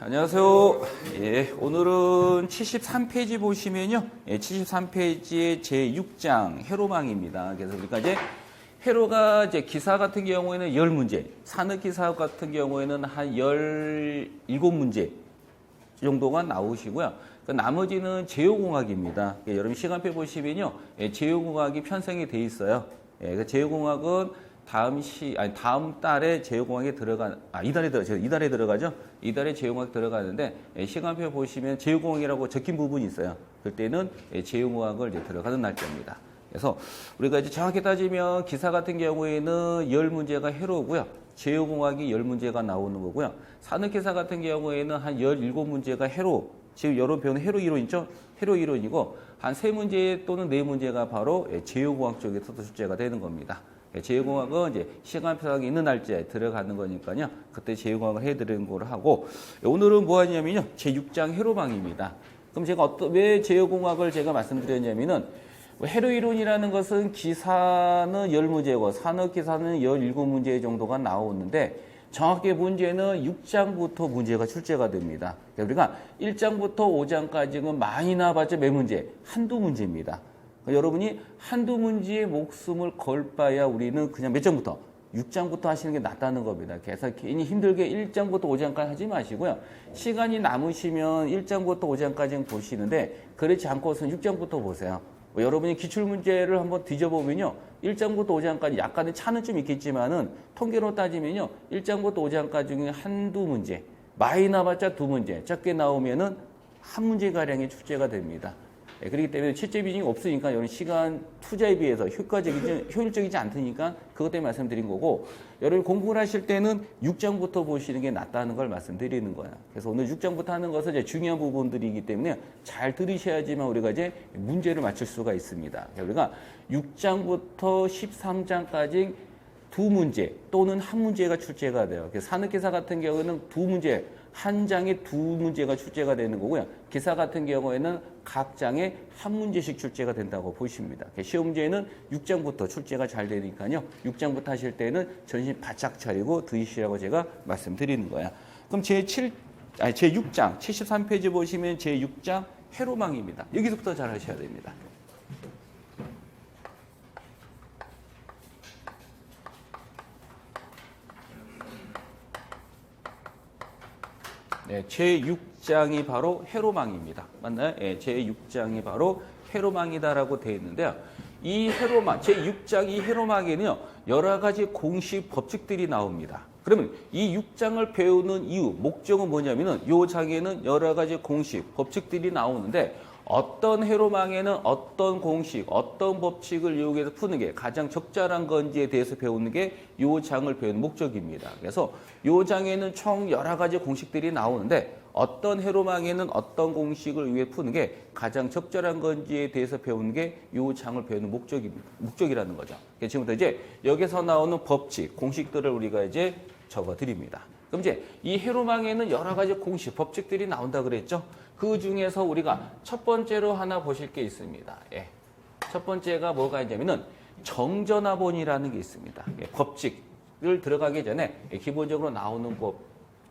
안녕하세요. 예, 오늘은 73페이지 보시면요. 예, 73페이지의 제6장 해로망입니다. 그래서 우리가 이제 해로가 이제 기사 같은 경우에는 10문제, 산업 기사 같은 경우에는 한 17문제 정도가 나오시고요. 그 나머지는 제요공학입니다. 예, 여러분 시간표 보시면요. 예, 제요공학이 편성이 돼 있어요. 예, 그 제요공학은 다음 시 아니 다음 달에 제휴공학에 들어가 아 이달에 들어 이달에 들어가죠? 이달에 제휴공학 들어가는데 예, 시간표 보시면 제휴공학이라고 적힌 부분이 있어요. 그때는 예, 제휴공학을 이제 들어가는 날짜입니다. 그래서 우리가 이제 정확히 따지면 기사 같은 경우에는 열 문제가 해로고요. 제휴공학이 열 문제가 나오는 거고요. 산업기사 같은 경우에는 한 열 일곱 문제가 해로 지금 여러 배우는 해로 이론이죠? 해로 이론이고 한 세 문제 또는 네 문제가 바로 예, 제휴공학 쪽에서 출제가 되는 겁니다. 예, 제휴공학은 이제 시간표가 있는 날짜에 들어가는 거니까요. 그때 제휴공학을 해드리는 걸 하고 오늘은 뭐 하냐면요. 제6장 해로망입니다. 그럼 제가 어떤 왜 제휴공학을 제가 말씀드렸냐면은 해로 이론이라는 것은 기사는 10문제고 산업 기사는 17문제 정도가 나오는데 정확히 문제는 6장부터 문제가 출제가 됩니다. 그러니까 우리가 1장부터 5장까지는 많이 나봤죠. 몇 문제? 한두 문제입니다. 그러니까 여러분이 한두 문제에 목숨을 걸 바야 우리는 그냥 몇 장부터? 6장부터 하시는 게 낫다는 겁니다. 그래서 괜히 힘들게 1장부터 5장까지 하지 마시고요. 시간이 남으시면 1장부터 5장까지는 보시는데 그렇지 않고서는 6장부터 보세요. 뭐 여러분이 기출문제를 한번 뒤져보면요. 1장부터 5장까지 약간의 차는 좀 있겠지만은 통계로 따지면요. 1장부터 5장까지 중에 한두 문제, 많이 나봤자 두 문제, 적게 나오면은 한 문제가량이 출제가 됩니다. 예, 그렇기 때문에 실제 비중이 없으니까 여러분 시간 투자에 비해서 효과적이지, 효율적이지 않으니까 그것 때문에 말씀드린 거고 여러분 공부를 하실 때는 6장부터 보시는 게 낫다는 걸 말씀드리는 거야. 그래서 오늘 6장부터 하는 것은 이제 중요한 부분들이기 때문에 잘 들으셔야지만 우리가 이제 문제를 맞출 수가 있습니다. 우리가 6장부터 13장까지 두 문제 또는 한 문제가 출제가 돼요. 그래서 산업기사 같은 경우는 두 문제, 한 장에 두 문제가 출제가 되는 거고요. 기사 같은 경우에는 각 장에 한 문제씩 출제가 된다고 보십니다. 시험 문제는 6장부터 출제가 잘 되니까요. 6장부터 하실 때는 전신 바짝 차리고 들으시라고 제가 말씀드리는 거야. 그럼 제 7 아니 제 6장 73페이지 보시면 제 6장 해로망입니다. 여기서부터 잘 하셔야 됩니다. 네, 제6장이 바로 해로망입니다. 맞나요? 네, 제6장이 바로 해로망이다라고 되어 있는데요. 이 해로망, 제6장 이 해로망에는요, 여러 가지 공식 법칙들이 나옵니다. 그러면 이 6장을 배우는 이유, 목적은 뭐냐면은 이 장에는 여러 가지 공식, 법칙들이 나오는데 어떤 해로망에는 어떤 공식, 어떤 법칙을 이용해서 푸는 게 가장 적절한 건지에 대해서 배우는 게이 장을 배우는 목적입니다. 그래서 이 장에는 총 여러 가지 공식들이 나오는데 어떤 해로망에는 어떤 공식을 위해 푸는 게 가장 적절한 건지에 대해서 배우는 게이 장을 배우는 목적입니다. 목적이라는 거죠. 지금부터 이제 여기서 나오는 법칙, 공식들을 우리가 이제 적어 드립니다. 그럼 이제 이 해로망에는 여러 가지 공식, 법칙들이 나온다 그랬죠? 그 중에서 우리가 첫 번째로 하나 보실 게 있습니다. 예. 첫 번째가 뭐가 있냐면은 정전화본이라는 게 있습니다. 예, 법칙을 들어가기 전에 예, 기본적으로 나오는 법,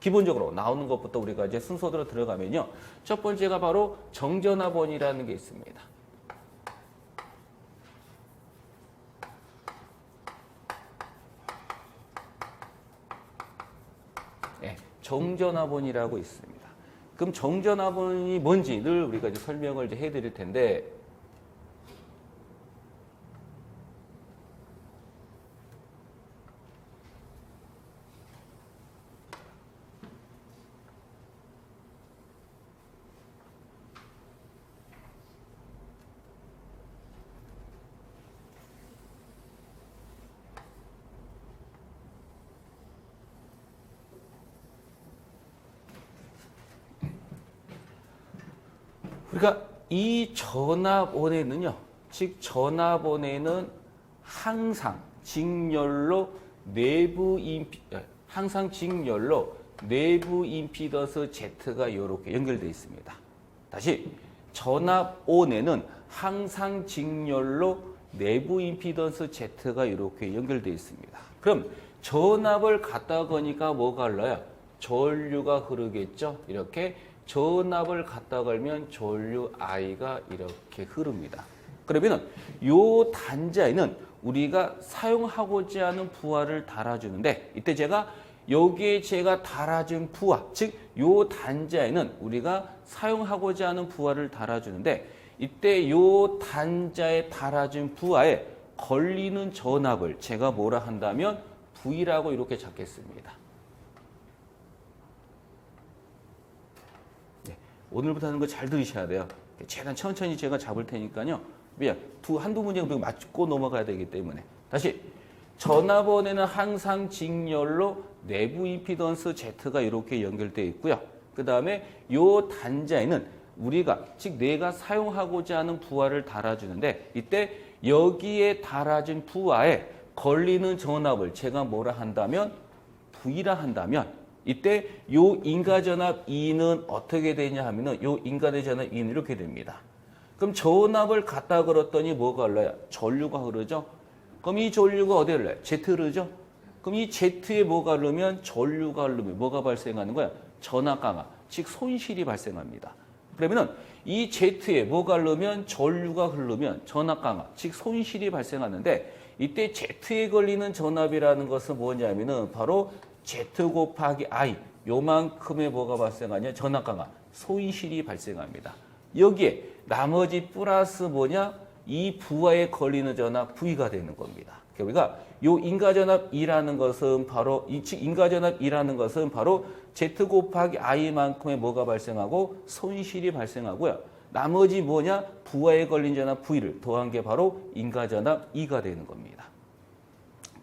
기본적으로 나오는 것부터 우리가 이제 순서대로 들어가면요. 첫 번째가 바로 정전화본이라는 게 있습니다. 예, 정전화본이라고 있습니다. 그럼 정전화본이 뭔지 늘 우리가 이제 설명을 이제 해드릴 텐데 그러니까 이 전압원에는요, 즉 전압원에는 항상 직렬로 내부 임피, 아, 항상 직렬로 내부 임피던스 Z가 이렇게 연결되어 있습니다. 다시 전압원에는 항상 직렬로 내부 임피던스 Z가 이렇게 연결되어 있습니다. 그럼 전압을 갖다 거니까 뭐가 흘러요? 전류가 흐르겠죠. 이렇게 전압을 갖다 걸면 전류 I가 이렇게 흐릅니다. 그러면은 요 단자에는 우리가 사용하고자 하는 부하를 달아주는데 이때 제가 여기에 제가 달아준 부하, 즉 요 단자에는 우리가 사용하고자 하는 부하를 달아주는데 이때 요 단자에 달아준 부하에 걸리는 전압을 제가 뭐라 한다면 V라고 이렇게 잡겠습니다. 네, 오늘부터 하는 거 잘 들으셔야 돼요. 최대한 천천히 제가 잡을 테니까요. 왜? 두, 한두 문제 맞고 넘어가야 되기 때문에. 다시. 전압원에는 항상 직렬로 내부 임피던스 Z가 이렇게 연결되어 있고요. 그 다음에 요 단자에는 우리가, 즉 내가 사용하고자 하는 부하를 달아주는데 이때 여기에 달아진 부하에 걸리는 전압을 제가 뭐라 한다면 V라 한다면 이때 요 인가전압 E는 어떻게 되냐 하면은 요 인가대 전압 E는 이렇게 됩니다. 그럼 전압을 갖다 걸었더니 뭐가 흘러요? 전류가 흐르죠? 그럼 이 전류가 어디에 흘러요? Z 흐르죠? 그럼 이 Z에 뭐가 흐르면 전류가 흐르면 뭐가 발생하는 거야? 전압 강화, 즉 손실이 발생합니다. 그러면은 이 Z에 뭐가 흐르면 전류가 흐르면 전압 강화, 즉 손실이 발생하는데 이때 Z에 걸리는 전압이라는 것은 뭐냐면은 바로 Z 곱하기 I 요만큼의 뭐가 발생하냐? 전압 강화, 손실이 발생합니다. 여기에 나머지 플러스 뭐냐? 이 부하에 걸리는 전압 V가 되는 겁니다. 그러니까 요 인가전압이라는 것은 바로 이 인가전압이라는 것은 바로 Z 곱하기 I만큼의 뭐가 발생하고 손실이 발생하고요. 나머지 뭐냐? 부하에 걸린 전압 V를 더한 게 바로 인가전압 E가 되는 겁니다.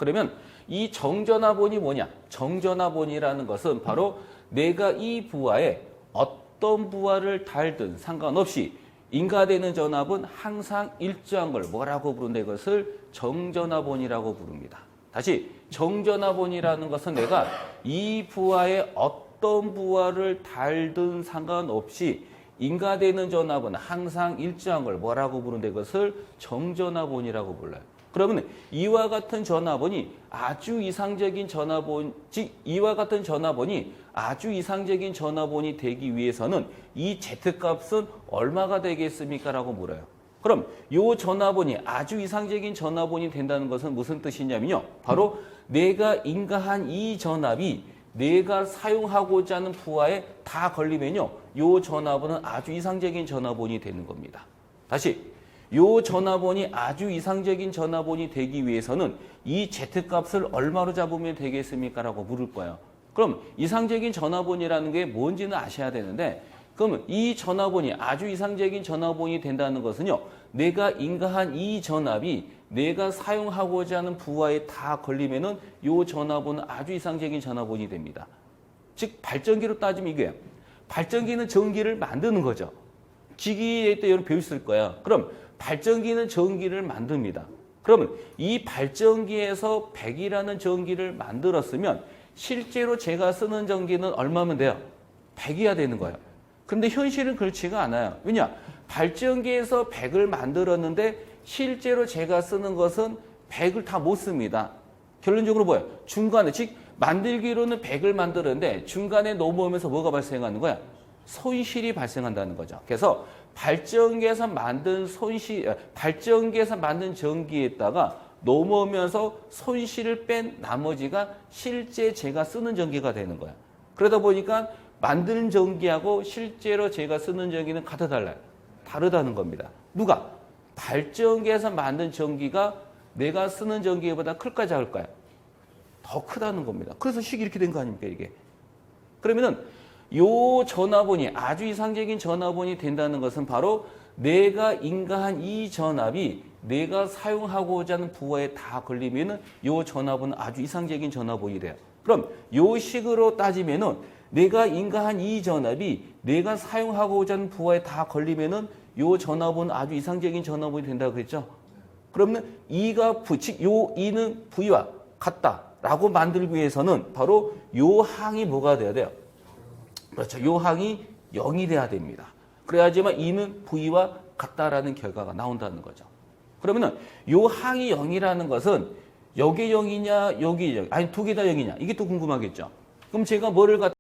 그러면 이 정전압원이 뭐냐? 정전압원이라는 것은 바로 내가 이 부하에 어떤 부하를 달든 상관없이 인가되는 전압은 항상 일정한 걸 뭐라고 부른다 이것을 정전압원이라고 부릅니다. 다시 정전압원이라는 것은 내가 이 부하에 어떤 부하를 달든 상관없이 인가되는 전압은 항상 일정한 걸 뭐라고 부른다 이것을 정전압원이라고 불러요. 그러면 이와 같은 전압원이 아주 이상적인 전압원, 즉 이와 같은 전압원이 아주 이상적인 전압원이 되기 위해서는 이 Z값은 얼마가 되겠습니까? 라고 물어요. 그럼 이 전압원이 아주 이상적인 전압원이 된다는 것은 무슨 뜻이냐면요. 바로 내가 인가한 이 전압이 내가 사용하고자 하는 부하에 다 걸리면요. 이 전압원은 아주 이상적인 전압원이 되는 겁니다. 다시 요 전압원이 아주 이상적인 전압원이 되기 위해서는 이 Z값을 얼마로 잡으면 되겠습니까? 라고 물을 거예요. 그럼 이상적인 전압원이라는 게 뭔지는 아셔야 되는데 그러면 이 전압원이 아주 이상적인 전압원이 된다는 것은요. 내가 인가한 이 전압이 내가 사용하고자 하는 부하에 다 걸리면은 요 전압원은 아주 이상적인 전압원이 됩니다. 즉 발전기로 따지면 이거예요. 발전기는 전기를 만드는 거죠. 기기에 때 여러분 배우셨을 거야. 그럼 발전기는 전기를 만듭니다. 그러면 이 발전기에서 100이라는 전기를 만들었으면 실제로 제가 쓰는 전기는 얼마면 돼요? 100이야 되는 거예요. 근데 현실은 그렇지가 않아요. 왜냐? 발전기에서 100을 만들었는데 실제로 제가 쓰는 것은 100을 다 못 씁니다. 결론적으로 뭐예요? 중간에, 즉, 만들기로는 100을 만들었는데 중간에 넘어오면서 뭐가 발생하는 거야? 손실이 발생한다는 거죠. 그래서 발전기에서 만든 손실, 발전기에서 만든 전기에다가 넘어오면서 손실을 뺀 나머지가 실제 제가 쓰는 전기가 되는 거야. 그러다 보니까 만드는 전기하고 실제로 제가 쓰는 전기는 같아 달라요. 다르다는 겁니다. 누가? 발전기에서 만든 전기가 내가 쓰는 전기보다 클까 작을까요? 더 크다는 겁니다. 그래서 식이 이렇게 된 거 아닙니까, 이게? 그러면은 요 전압원이 아주 이상적인 전압원이 된다는 것은 바로 내가 인가한 이 전압이 내가 사용하고자 하는 부하에 다 걸리면은 요 전압은 아주 이상적인 전압원이 돼요. 그럼 요 식으로 따지면은 내가 인가한 이 전압이 내가 사용하고자 하는 부하에 다 걸리면은 요 전압은 아주 이상적인 전압원이 된다고 그랬죠. 그러면 이가 부, 즉, 요 이는 V와 같다라고 만들기 위해서는 바로 요 항이 뭐가 돼야 돼요? 그렇죠. 요 항이 0이 돼야 됩니다. 그래야지만 이는 V와 같다라는 결과가 나온다는 거죠. 그러면은 요 항이 0이라는 것은 여기 0이냐, 여기 0, 아니 두 개 다 0이냐 이게 또 궁금하겠죠. 그럼 제가 뭐를 갖다